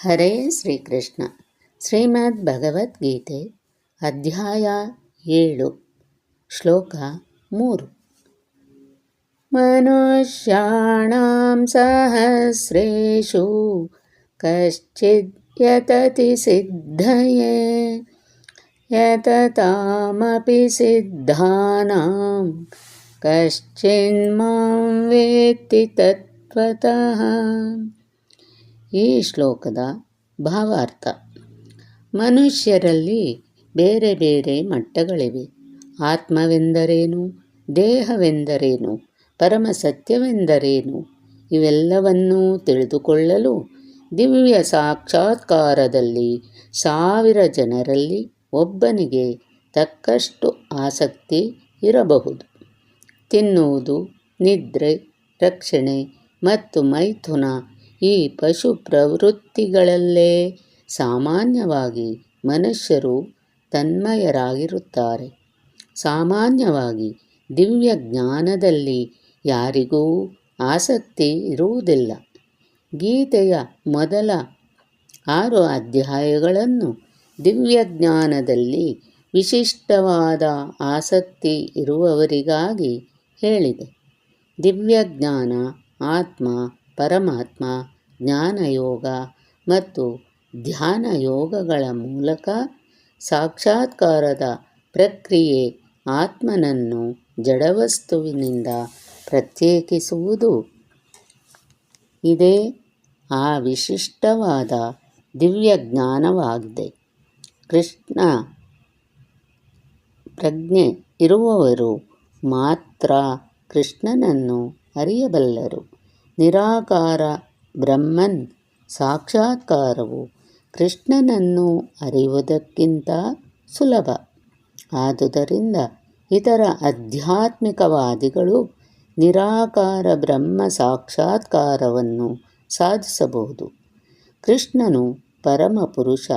ಹರೇ ಶ್ರೀಕೃಷ್ಣ ಶ್ರೀಮದ್ ಭಗವದ್ಗೀತೆ ಅಧ್ಯಾಯ ಏಳು ಶ್ಲೋಕ ಮೂರು ಮನುಷ್ಯಾಣಾಂ ಸಹಸ್ರೇಷು ಕಶ್ಚಿದ್ ಯತತಿ ಸಿದ್ಧಯೇ ಯತತಾಮಪಿ ಸಿದ್ಧಾನಾಂ ಕಶ್ಚಿನ್ಮಾಂ ವೇತ್ತಿ ತತ್ವತಃ ಈ ಶ್ಲೋಕದ ಭಾವಾರ್ಥ. ಮನುಷ್ಯರಲ್ಲಿ ಬೇರೆ ಬೇರೆ ಮಟ್ಟಗಳಿವೆ. ಆತ್ಮವೆಂದರೇನು? ದೇಹವೆಂದರೇನು? ಪರಮ ಸತ್ಯವೆಂದರೇನು ಇವೆಲ್ಲವನ್ನೂ ತಿಳಿದುಕೊಳ್ಳಲು ದಿವ್ಯ ಸಾಕ್ಷಾತ್ಕಾರದಲ್ಲಿ ಸಾವಿರ ಜನರಲ್ಲಿ ಒಬ್ಬನಿಗೆ ತಕ್ಕಷ್ಟು ಆಸಕ್ತಿ ಇರಬಹುದು. ತಿನ್ನುವುದು, ನಿದ್ರೆ, ರಕ್ಷಣೆ ಮತ್ತು ಮೈಥುನ ಈ ಪಶು ಪ್ರವೃತ್ತಿಗಳಲ್ಲೇ ಸಾಮಾನ್ಯವಾಗಿ ಮನುಷ್ಯರು ತನ್ಮಯರಾಗಿರುತ್ತಾರೆ. ಸಾಮಾನ್ಯವಾಗಿ ದಿವ್ಯ ಜ್ಞಾನದಲ್ಲಿ ಯಾರಿಗೂ ಆಸಕ್ತಿ ಇರುವುದಿಲ್ಲ. ಗೀತೆಯ ಮೊದಲ ಆರು ಅಧ್ಯಾಯಗಳನ್ನು ದಿವ್ಯ ಜ್ಞಾನದಲ್ಲಿ ವಿಶಿಷ್ಟವಾದ ಆಸಕ್ತಿ ಇರುವವರಿಗಾಗಿ ಹೇಳಿದೆ. ದಿವ್ಯಜ್ಞಾನ, ಆತ್ಮ ಪರಮಾತ್ಮ ಜ್ಞಾನಯೋಗ ಮತ್ತು ಧ್ಯಾನ ಯೋಗಗಳ ಮೂಲಕ ಸಾಕ್ಷಾತ್ಕಾರದ ಪ್ರಕ್ರಿಯೆ ಆತ್ಮನನ್ನು ಜಡವಸ್ತುವಿನಿಂದ ಪ್ರತ್ಯೇಕಿಸುವುದು. ಇದೇ ಆ ವಿಶಿಷ್ಟವಾದ ದಿವ್ಯ ಜ್ಞಾನವಾಗಿದೆ ಕೃಷ್ಣ ಪ್ರಜ್ಞೆ ಇರುವವರು ಮಾತ್ರ ಕೃಷ್ಣನನ್ನು ಅರಿಯಬಲ್ಲರು. ನಿರಾಕಾರ ಬ್ರಹ್ಮನ್ ಸಾಕ್ಷಾತ್ಕಾರವು ಕೃಷ್ಣನನ್ನು ಅರಿಯುವುದಕ್ಕಿಂತ ಸುಲಭ. ಆದುದರಿಂದ ಇತರ ಆಧ್ಯಾತ್ಮಿಕವಾದಿಗಳು ನಿರಾಕಾರ ಬ್ರಹ್ಮ ಸಾಕ್ಷಾತ್ಕಾರವನ್ನು ಸಾಧಿಸಬಹುದು. ಕೃಷ್ಣನು ಪರಮಪುರುಷ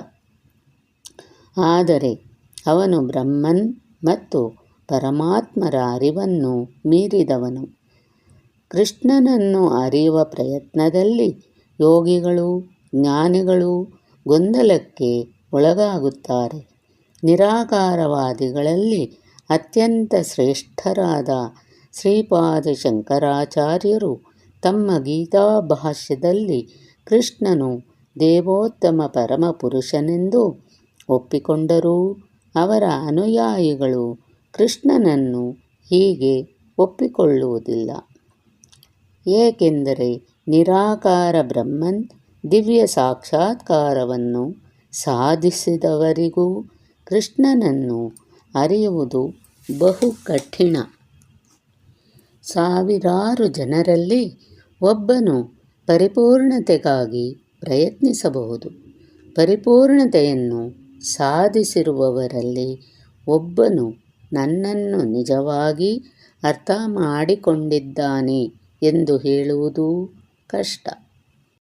ಆದರೆ ಅವನು ಬ್ರಹ್ಮನ್ ಮತ್ತು ಪರಮಾತ್ಮರ ಅರಿವನ್ನು ಮೀರಿದವನು. ಕೃಷ್ಣನನ್ನು ಅರಿಯುವ ಪ್ರಯತ್ನದಲ್ಲಿ ಯೋಗಿಗಳು, ಜ್ಞಾನಿಗಳು ಗೊಂದಲಕ್ಕೆ ಒಳಗಾಗುತ್ತಾರೆ. ನಿರಾಕಾರವಾದಿಗಳಲ್ಲಿ ಅತ್ಯಂತ ಶ್ರೇಷ್ಠರಾದ ಶ್ರೀಪಾದ ಶಂಕರಾಚಾರ್ಯರು ತಮ್ಮ ಗೀತಾಭಾಷ್ಯದಲ್ಲಿ ಕೃಷ್ಣನು ದೇವೋತ್ತಮ ಪರಮಪುರುಷನೆಂದು ಒಪ್ಪಿಕೊಂಡರೂ. ಅವರ ಅನುಯಾಯಿಗಳು ಕೃಷ್ಣನನ್ನು ಹೀಗೆ ಒಪ್ಪಿಕೊಳ್ಳುವುದಿಲ್ಲ. ಏಕೆಂದರೆ ನಿರಾಕಾರ ಬ್ರಹ್ಮನ್ ದಿವ್ಯ ಸಾಕ್ಷಾತ್ಕಾರವನ್ನು ಸಾಧಿಸಿದವರಿಗೂ ಕೃಷ್ಣನನ್ನು ಅರಿಯುವುದು ಬಹು ಕಠಿಣ. ಸಾವಿರಾರು ಜನರಲ್ಲಿ ಒಬ್ಬನು ಪರಿಪೂರ್ಣತೆಗಾಗಿ ಪ್ರಯತ್ನಿಸಬಹುದು. ಪರಿಪೂರ್ಣತೆಯನ್ನು ಸಾಧಿಸಿರುವವರಲ್ಲಿ ಒಬ್ಬನು ನನ್ನನ್ನು ನಿಜವಾಗಿ ಅರ್ಥ ಮಾಡಿಕೊಂಡಿದ್ದಾನೆ. ಎಂದು ಹೇಳುವುದೂ ಕಷ್ಟ.